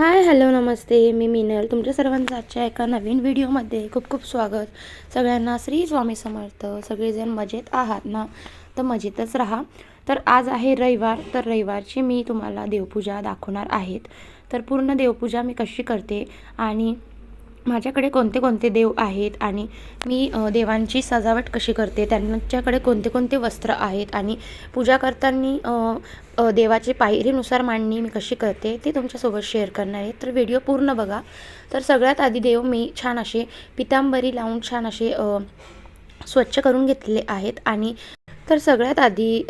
Hi hello नमस्ते. मी मिनल. तुमच्या सर्वांचं आजच्या एका नवीन व्हिडिओमध्ये खूप खूप स्वागत. सगळ्यांना श्री स्वामी समर्थ. सगळेजण मजेत आहात ना? तर मजेतच राहा. तर आज आहे रविवार. तर रविवारची मी तुम्हाला देवपूजा दाखवणार आहेत. तर पूर्ण देवपूजा मी कशी करते आणि माझ्याकडे कोणते कोणते देव आहेत आणि मी देवांची सजावट कशी करते त्यांच्याकडे कोणते कोणते वस्त्र आहेत आणि पूजा करताना देवाचे पायरीनुसार मांडणी मी कशी करते ते तुमच्यासोबत शेअर करणार आहे. तर व्हिडिओ पूर्ण बघा. तर सगळ्यात आधी देव मी छान असे पितांबरी लावून छान असे स्वच्छ करून घेतलेले आहेत आणि तर सगळ्यात आधी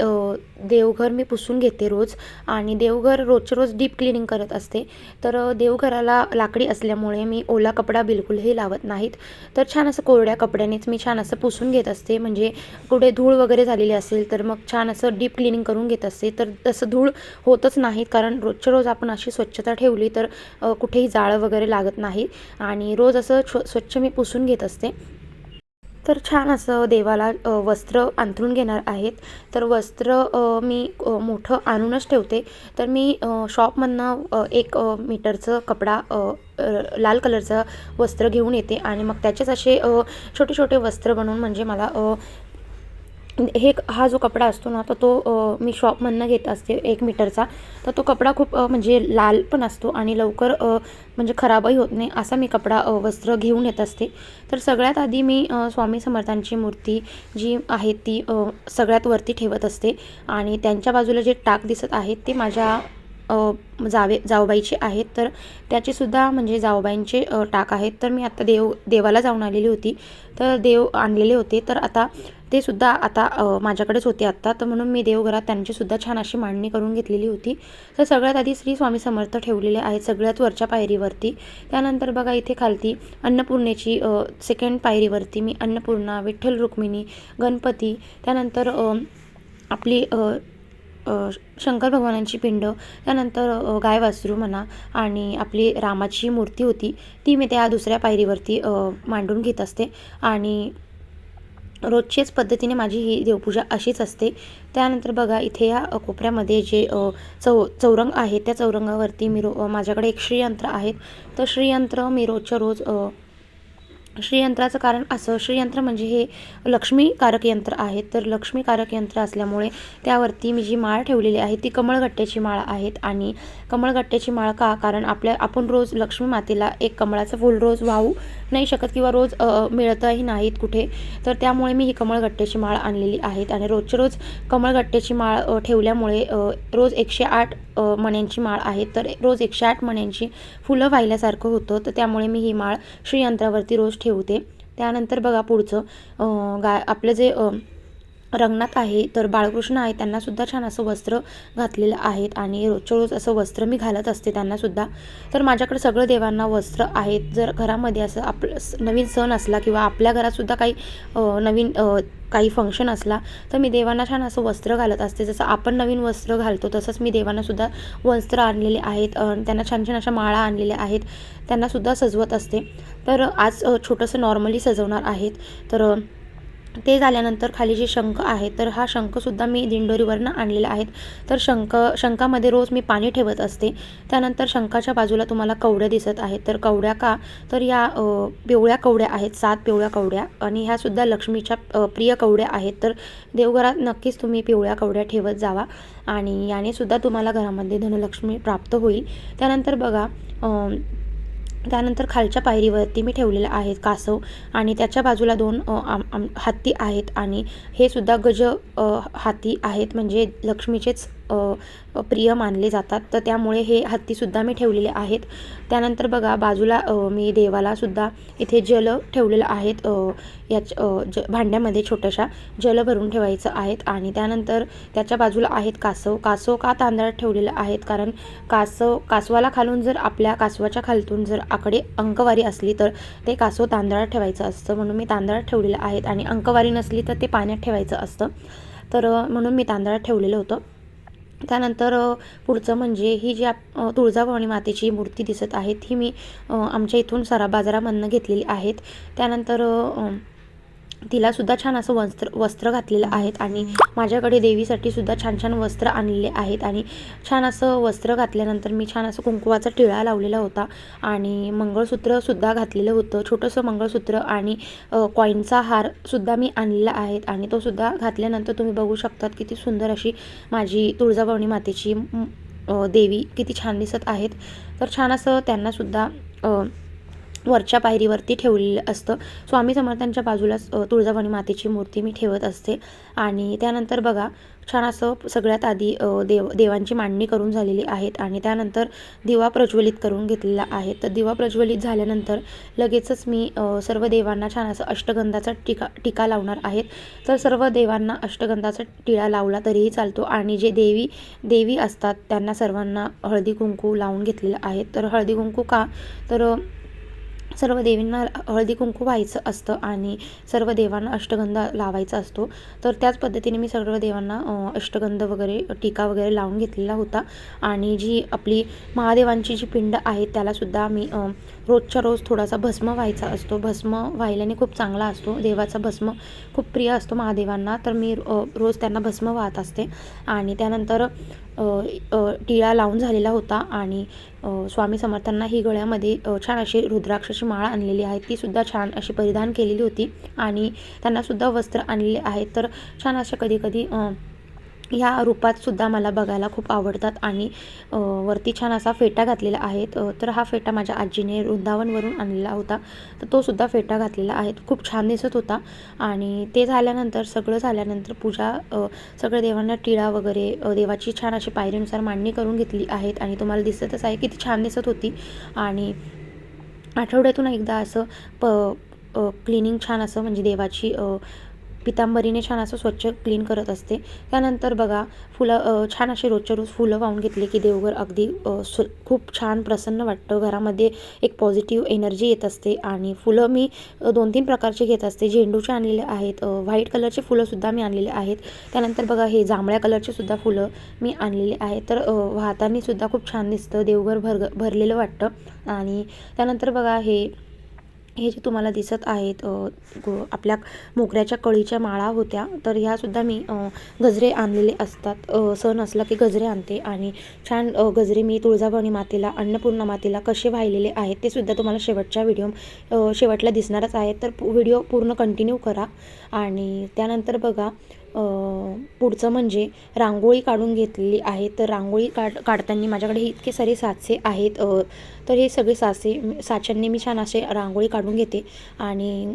देवघर मी पुसून घेते रोज आणि देवघर रोजच्या रोज डीप क्लिनिंग करत असते. तर देवघराला लाकडी असल्यामुळे मी ओला कपडा बिलकुलही लावत नाहीत. तर छान असं कोरड्या कपड्यानेच मी छान असं पुसून घेत असते. म्हणजे कुठे धूळ वगैरे झालेली असेल तर मग छान असं डीप क्लिनिंग करून घेत असते. तर तसं धूळ होतच नाहीत कारण रोजच्या रोज आपण अशी स्वच्छता ठेवली तर कुठेही जाळं वगैरे लागत नाही आणि रोज असं स्वच्छ मी पुसून घेत असते. तर छान असं देवाला वस्त्र अंथरून घेणार आहेत. तर वस्त्र मी मोठं आणूनच ठेवते. तर मी शॉपमधनं एक मीटरचं कपडा लाल कलरचं वस्त्र घेऊन येते. आणि मग त्याचेच असे छोटे छोटे वस्त्र बनवून म्हणजे मला हे हा जो कपडा असतो ना तर तो मी शॉपमधनं घेत असते एक मीटरचा. तर तो कपडा खूप म्हणजे लाल पण असतो आणि लवकर म्हणजे खराबही होत नाही असा मी कपडा वस्त्र घेऊन येत असते. तर सगळ्यात आधी मी स्वामी समर्थांची मूर्ती जी आहे ती सगळ्यात वरती ठेवत असते आणि त्यांच्या बाजूला जे टाक दिसत आहेत ते माझ्या जावे जावबाईचे आहेत तर त्याचेसुद्धा म्हणजे जावबाईंचे टाक आहेत. तर मी आता देव देवाला जाऊन आलेली होती. तर देव आणलेले होते. तर आता ते सुद्धा आता माझ्याकडेच होते आत्ता. तर म्हणून मी देवघरात त्यांचीसुद्धा छान अशी मांडणी करून घेतलेली होती. तर सगळ्यात आधी श्री स्वामी समर्थ ठेवलेले आहेत सगळ्यात वरच्या पायरीवरती. त्यानंतर बघा इथे खालती अन्नपूर्णेची सेकंड पायरीवरती मी अन्नपूर्णा विठ्ठल रुक्मिणी गणपती. त्यानंतर आपली शंकर भगवानांची पिंड त्यानंतर गाय वासरू म्हणा आणि आपली रामाची मूर्ती होती ती मी त्या दुसऱ्या पायरीवरती मांडून घेत असते. आणि रोजचीच पद्धतीने माझी ही देवपूजा अशीच असते. त्यानंतर बघा इथे या कोपऱ्यामध्ये जे चौ चौरंग आहे त्या चौरंगावरती मी रो माझ्याकडे एक श्रीयंत्र आहेत तर श्रीयंत्र मी रोजच्या रोज श्रीयंत्राचं कारण असं श्रीयंत्र म्हणजे हे लक्ष्मीकारक यंत्र आहे. तर लक्ष्मीकारक यंत्र असल्यामुळे त्यावरती मी जी माळ ठेवलेली आहे ती कमळगट्ट्याची माळ आहेत. आणि कमळगट्ट्याची माळ का? कारण आपल्या आपण रोज लक्ष्मी मातेला एक कमळाचं फूल रोज वाहू नाही शकत किंवा रोज मिळतही नाहीत कुठे तर त्यामुळे मी ही कमळगट्ट्याची माळ आणलेली आहेत. आणि रोजच्या रोज कमळगट्ट्याची माळ ठेवल्यामुळे रोज एकशे आठ मण्यांची माळ आहे तर रोज एकशे आठ मण्यांची फुलं वाहिल्यासारखं होतं. तर त्यामुळे मी ही माळ श्रीयंत्रावरती रोज ठेवते. त्यानंतर बघा पुढचं गा आपलं जे रंगनाथ आहे तर बाळकृष्ण आहे त्यांनासुद्धा छान असं वस्त्र घातलेलं आहेत आणि रोजच्या रोज असं वस्त्र मी घालत असते त्यांनासुद्धा. तर माझ्याकडे सगळं देवांना वस्त्र आहेत. जर घरामध्ये असं आपलं नवीन सण असला किंवा आपल्या घरातसुद्धा काही नवीन काही फंक्शन असला तर मी देवांना छान असं वस्त्र घालत असते. जसं आपण नवीन वस्त्र घालतो तसंच मी देवांनासुद्धा वस्त्र आणलेले आहेत. त्यांना छान छान अशा माळा आणलेल्या आहेत. त्यांनासुद्धा सजवत असते. तर आज छोटंसं नॉर्मली सजवणार आहेत. तर ते झाल्यानंतर खाली जे शंख आहे तर हा शंखसुद्धा मी दिंडोरीवरनं आणलेला आहेत तर शंख शंखामध्ये रोज मी पाणी ठेवत असते. त्यानंतर शंखाच्या बाजूला तुम्हाला कवड्या दिसत आहेत तर कवड्या का? तर या पिवळ्या कवड्या आहेत सात पिवळ्या कवड्या. आणि ह्यासुद्धा लक्ष्मीच्या प्रिय कवड्या आहेत. तर देवघरात नक्कीच तुम्ही पिवळ्या कवड्या ठेवत जावा. आणि याने सुद्धा तुम्हाला घरामध्ये धनलक्ष्मी प्राप्त होईल. त्यानंतर बघा त्यानंतर खालच्या पायरीवरती मी ठेवलेलं आहेत कासव आणि त्याच्या बाजूला दोन आम आम हत्ती आहेत आणि हे सुद्धा गज अ, हाती आहेत. म्हणजे लक्ष्मीचेच प्रिय मानले जातात. तर त्यामुळे हे हत्तीसुद्धा मी ठेवलेले आहेत. त्यानंतर बघा बाजूला मी देवालासुद्धा इथे जल ठेवलेलं आहेत. याच ज भांड्यामध्ये छोट्याशा जल भरून ठेवायचं आहेत. आणि त्यानंतर त्याच्या बाजूला आहेत कासव. कासव का तांदळात ठेवलेलं आहेत? कारण कासव कासवाला खालून जर आपल्या कासवाच्या खालतून जर आकडे अंकवारी असली तर ते कासव तांदळात ठेवायचं असतं. म्हणून मी तांदळात ठेवलेलं आहेत. आणि अंकवारी नसली तर ते पाण्यात ठेवायचं असतं. तर म्हणून मी तांदळात ठेवलेलं होतं. त्यानंतर पुढचं म्हणजे ही जी आप तुळजाभवानी मातेची मूर्ती दिसत आहेत ही मी आमच्या इथून सरा बाजारामधनं घेतलेली आहेत. त्यानंतर तिलासुद्धा छान असं वस्त्र वस्त्र घातलेलं आहेत आणि माझ्याकडे देवीसाठी सुद्धा छान छान वस्त्र आणलेले आहेत आणि छान असं वस्त्र घातल्यानंतर मी छान असं कुंकुवाचा टिळा लावलेला होता आणि मंगळसूत्रसुद्धा घातलेलं होतं छोटंसं मंगळसूत्र आणि कॉईनचा हारसुद्धा मी आणलेला आहेत आणि तो सुद्धा घातल्यानंतर तुम्ही बघू शकतात किती सुंदर अशी माझी तुळजाभवानी मातेची देवी किती छान दिसत आहेत. तर छान असं त्यांनासुद्धा वरच्या पायरीवरती ठेवलेलं असतं. स्वामी समर्थांच्या बाजूलाच तुळजाभवानी मातेची मूर्ती मी ठेवत असते. आणि त्यानंतर बघा छान असं सगळ्यात आधी देव देवांची मांडणी करून झालेली आहेत. आणि त्यानंतर दिवा प्रज्वलित करून घेतलेला आहे. तर दिवा प्रज्वलित झाल्यानंतर लगेचच मी सर्व देवांना छान असं अष्टगंधाचा टिका टिका लावणार आहेत. तर सर्व देवांना अष्टगंधाचा टिळा लावला तरीही चालतो. आणि जे देवी देवी असतात त्यांना सर्वांना हळदी कुंकू लावून घेतलेलं आहे. तर हळदी कुंकू का? तर सर्व देवींना हळदी कुंकू व्हायचं असतं आणि सर्व देवांना अष्टगंध लावायचा असतो. तर त्याच पद्धतीने मी सर्व देवांना अष्टगंध वगैरे टीका वगैरे लावून घेतलेला होता. आणि जी आपली महादेवांची जी पिंड आहे त्यालासुद्धा मी रोजच्या रोज थोडासा भस्म व्हायचा असतो. भस्म व्हायल्याने खूप चांगला असतो. देवाचा भस्म खूप प्रिय असतो महादेवांना. तर मी रोज त्यांना भस्म वाहत असते. आणि त्यानंतर टिळा लावून झालेला होता आणि स्वामी समर्थांना ही गळ्यामध्ये छान अशी रुद्राक्षाची माळ आणलेली आहे. तीसुद्धा छान अशी परिधान केलेली होती आणि त्यांनासुद्धा वस्त्र आणलेले आहेत तर छान अशा कधी कधी ह्या रूपात सुद्धा मला बघायला खूप आवडतात आणि वरती छान असा फेटा घातलेला आहे. तर हा फेटा माझ्या आजीने वृंदावनवरून आणलेला होता. तर तो सुद्धा फेटा घातलेला आहे. खूप छान दिसत होता. आणि ते झाल्यानंतर सगळं झाल्यानंतर पूजा सगळ्या देवांना टिळा वगैरे देवाची छान अशी पायरीनुसार मांडणी करून घेतली आहेत आणि तुम्हाला दिसतच आहे किती छान दिसत होती. आणि आठवड्यातून एकदा असं प क्लिनिंग छान असं म्हणजे देवाची पितांबरीने छान असं स्वच्छ क्लीन करत असते. त्यानंतर बघा फुलं छान असे रोजच्या रोज फुलं वाहून घेतले की देवघर अगदी सु खूप छान प्रसन्न वाटतं. घरामध्ये एक पॉझिटिव्ह एनर्जी येत असते आणि फुलं मी दोन तीन प्रकारचे घेत असते. झेंडूचे आणलेले आहेत व्हाईट कलरचे फुलंसुद्धा मी आणलेले आहेत. त्यानंतर बघा हे जांभळ्या कलरचे सुद्धा फुलं मी आणलेले आहेत. तर अ, सुद्धा खूप छान दिसतं. देवघर भर भरलेलं वाटतं. आणि त्यानंतर बघा हे हे जे तुम्हाला दिसत आहेत आपल्या मोगऱ्याच्या कळीच्या माळा होत्या तर ह्यासुद्धा मी गजरे आणलेले असतात. सण असला की गजरे आणते आणि छान गजरे मी तुळजाभवानी मातेला अन्नपूर्णा मातेला कसे वाहिलेले आहेत ते सुद्धा तुम्हाला शेवटच्या व्हिडिओ शेवटला दिसणारच आहेत. तर व्हिडिओ पूर्ण कंटिन्यू करा आणि त्यानंतर बघा पुढचं म्हणजे रांगोळी काढून घेतलेली आहे. तर रांगोळी काढ काढताना माझ्याकडे इतके सारे साचे आहेत तर हे सगळे साचे साच्यांनी मी छान असे रांगोळी काढून घेते. आणि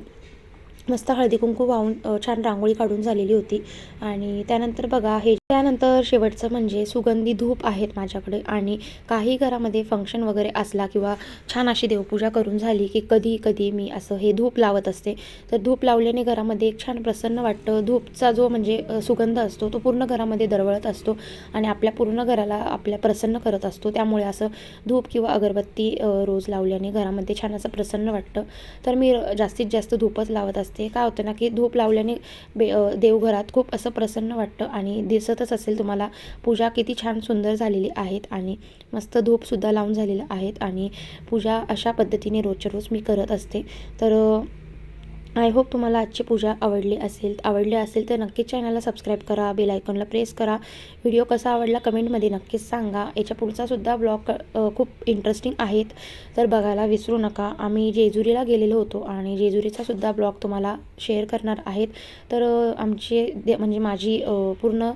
मस्त हळदी कुंकू वाहून छान रांगोळी काढून झालेली होती. आणि त्यानंतर बघा हे त्यानंतर शेवटचं म्हणजे सुगंधी धूप आहेत माझ्याकडे. आणि काही घरामध्ये फंक्शन वगैरे असला किंवा छान अशी देवपूजा करून झाली की कधी कधी मी असं हे धूप लावत असते. तर धूप लावल्याने घरामध्ये एक छान प्रसन्न वाटतं. धूपचा जो म्हणजे सुगंध असतो तो पूर्ण घरामध्ये दरवळत असतो आणि आपल्या पूर्ण घराला आपल्या प्रसन्न करत असतो. त्यामुळे असं धूप किंवा अगरबत्ती रोज लावल्याने घरामध्ये छान असं प्रसन्न वाटतं. तर मी जास्तीत जास्त धूपच लावत असते. काय होतं ना की धूप लावल्याने बे देवघरात खूप असं प्रसन्न वाटतं आणि दिसतच असेल तुम्हाला पूजा किती छान सुंदर झालेली आहेत आणि मस्त धूपसुद्धा लावून झालेलं आहेत आणि पूजा अशा पद्धतीने रोजच्या रोज मी करत असते. तर आय होप तुम्हाला आजची पूजा आवडली असेल आवडली असेल तर नक्कीच चॅनलला सबस्क्राईब करा बेल आयकॉनला प्रेस करा. व्हिडिओ कसा आवडला कमेंटमध्ये नक्कीच सांगा. याच्या पुढचासुद्धा ब्लॉग खूप इंटरेस्टिंग आहेत. तर बघायला विसरू नका. आम्ही जेजुरीला गेलेलो होतो आणि जेजुरीचासुद्धा ब्लॉग तुम्हाला शेअर करणार आहेत. तर आमचे दे म्हणजे माझी पूर्ण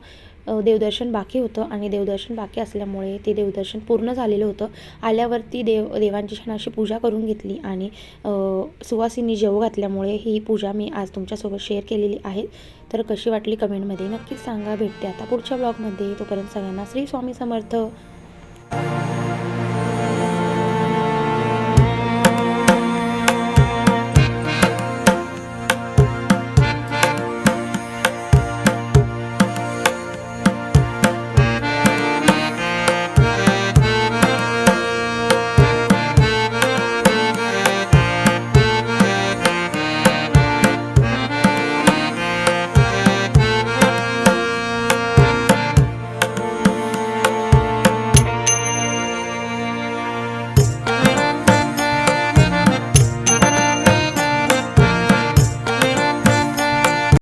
देवदर्शन बाकी होतं आणि देवदर्शन बाकी असल्यामुळे ते देवदर्शन पूर्ण झालेलं होतं. आल्यावरती देव देवांची छान अशी पूजा करून घेतली आणि सुवासिनी जेव घातल्यामुळे ही पूजा मी आज तुमच्यासोबत शेअर केलेली आहे. तर कशी वाटली कमेंटमध्ये नक्कीच सांगा. भेटते आता पुढच्या ब्लॉगमध्ये तोपर्यंत सगळ्यांना श्री स्वामी समर्थ.